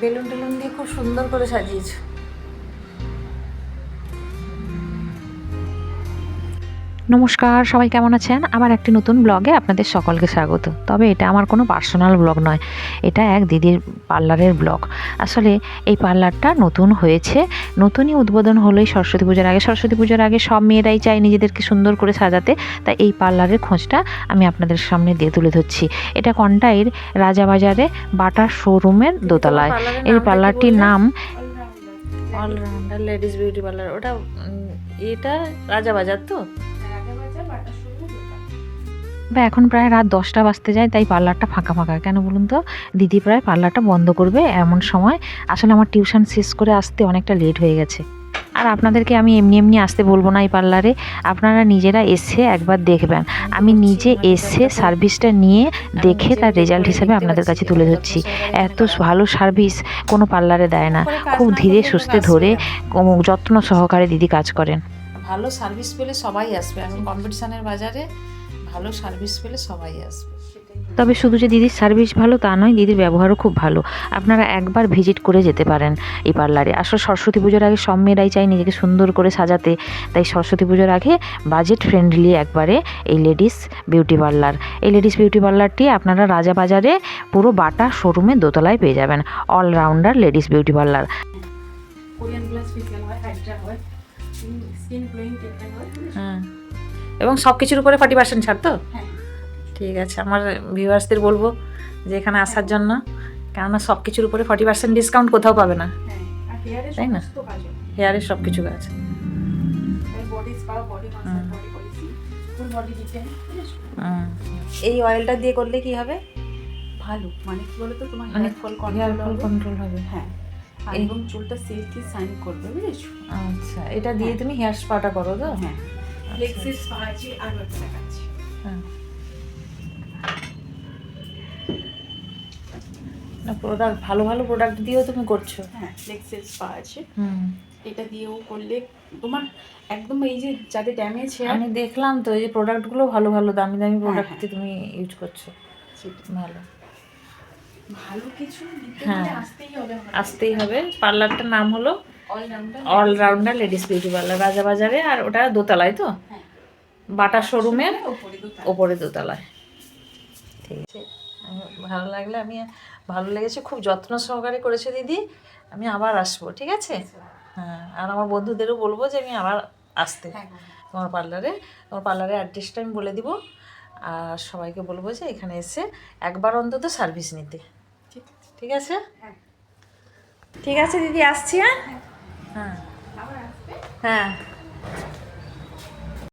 Balloon টেলুন দিয়ে খুব সুন্দর করে সাজিয়েছো। নমস্কার সবাই কেমন আছেন? আমার একটি নতুন ব্লগে আপনাদের সকলকে স্বাগত। তবে এটা আমার কোনো পার্সোনাল ব্লগ নয় এটা এক দিদির পার্লারের ব্লগ। আসলে এই পার্লারটা নতুন হয়েছে নতুনই উদ্বোধন হলোই সরস্বতী পুজোর আগে। সরস্বতী পুজোর আগে সব মেয়েরাই চায় নিজেদেরকে সুন্দর করে সাজাতে তাই এই পার্লারের খোঁজটা আমি আপনাদের সামনে দিয়ে তুলে ধরছি। এটা কন্টাইর রাজাবাজারে বাটার শোরুমের দোতলায়। এই পার্লারটির নাম অলরাউন্ডার লেডিস বিউটি পার্লার ওটা এটা রাজাবাজার তো? বা এখন প্রায় রাত দশটা বাজতে যায়, তাই পার্লারটা ফাঁকা ফাঁকা। কেন বলুন তো? দিদি প্রায় পার্লারটা বন্ধ করবে এমন সময়। আসলে আমার টিউশন শেষ করে আসতে অনেকটা লেট হয়ে গেছে। আর আপনাদেরকে আমি এমনি এমনি আসতে বলব না এই পার্লারে। আপনারা নিজেরা এসে একবার দেখবেন। আমি নিজে এসে সার্ভিসটা নিয়ে দেখে তার রেজাল্ট হিসাবে আপনাদের কাছে তুলে ধরছি। এত ভালো সার্ভিস কোনো পার্লারে দেয় না। খুব ধীরে সুস্থে ধরে যত্ন সহকারে দিদি কাজ করেন। ভালো সার্ভিস পেলে সবাই আসবে। এখন কম্পিটিশনের বাজারে ভালো সার্ভিস পেলে সবাই আসবে। তবে শুধু যে দিদির সার্ভিস ভালো তা নয় দিদির ব্যবহারও খুব ভালো। আপনারা একবার ভিজিট করে যেতে পারেন এই পার্লারে আসলে সরস্বতী পুজোর আগে সব মেয়েরাই চাই নিজেকে সুন্দর করে সাজাতে। তাই সরস্বতী পুজোর আগে বাজেট ফ্রেন্ডলি একবারে এই লেডিস বিউটি পার্লার এই লেডিস বিউটি পার্লারটি আপনারা রাজাবাজারে পুরো বাটা শোরুমে দোতলায় পেয়ে যাবেন। Allrounder ladies beauty parlour Korean plus facial হয় হাইড্রা হয় স্কিন গ্লোয়িং ট্রিটমেন্ট হয়। হ্যাঁ। এবং সব কিছুর উপরে ফর্টি পার্সেন্ট ছাড় তো? হ্যাঁ। ঠিক আছে আমার ভিউয়ার্সদের বলব যে এখানে আসার জন্য কেননা সব কিছুর উপরে ফর্টি পার্সেন্ট ডিসকাউন্ট কোথাও পাবে না। হ্যাঁ তাই না? হেয়ারের সব কিছু হুম। এই অয়েলটা দিয়ে করলে কি হবে? ভালো। মানে কি বলতো তোমার হেয়ার ফল কন্ট্রোল হবে। হ্যাঁ। এবং চুলটা সিল্কি সাইন করবে বুঝেছ? আচ্ছা এটা দিয়ে তুমি হেয়ার স্পাটা করো তো? হ্যাঁ। ফ্লেক্সিস স্পা আছে আর একটা হ্যাঁ। না প্রোডাক্ট ভালো ভালো প্রোডাক্ট দিয়েও তুমি করছ। হ্যাঁ ফ্লেক্সিস স্পা আছে এটা দিয়েও করলে তোমার একদম এই যে যাদের ড্যামেজ আমি দেখলাম তো এই যে প্রোডাক্টগুলো ভালো ভালো দামি দামি প্রোডাক্ট হ্যাঁ। তুমি ইউজ করছ। ভালো। ভালো কিছু হ্যাঁ। আসতেই হবে আসতেই হবে। পার্লারটার নাম হলো অলরাউন্ডার লেডিস বিউটি পার্লার রাজাবাজারে আর ওটা দোতলায় তো? হ্যাঁ। বাটা শোরুমের ওপরে দোতলায়। ঠিক আছে। ভালো লাগলে আমি ভালো লেগেছে খুব যত্ন সহকারে করেছে দিদি। আমি আবার আসব ঠিক আছে? হ্যাঁ আর আমার বন্ধুদেরও বলব যে আমি আবার আসতে। হ্যাঁ তোমার পার্লারে তোমার পার্লারের অ্যাড্রেসটা আমি বলে দিব। আর সবাইকে বলব যে এখানে এসে একবার অন্তত সার্ভিস নিতে। ঠিক আছে। ঠিক আছে? হ্যাঁ। ঠিক আছে দিদি আসছি হ্যাঁ? হ্যাঁ। হ্যাঁ।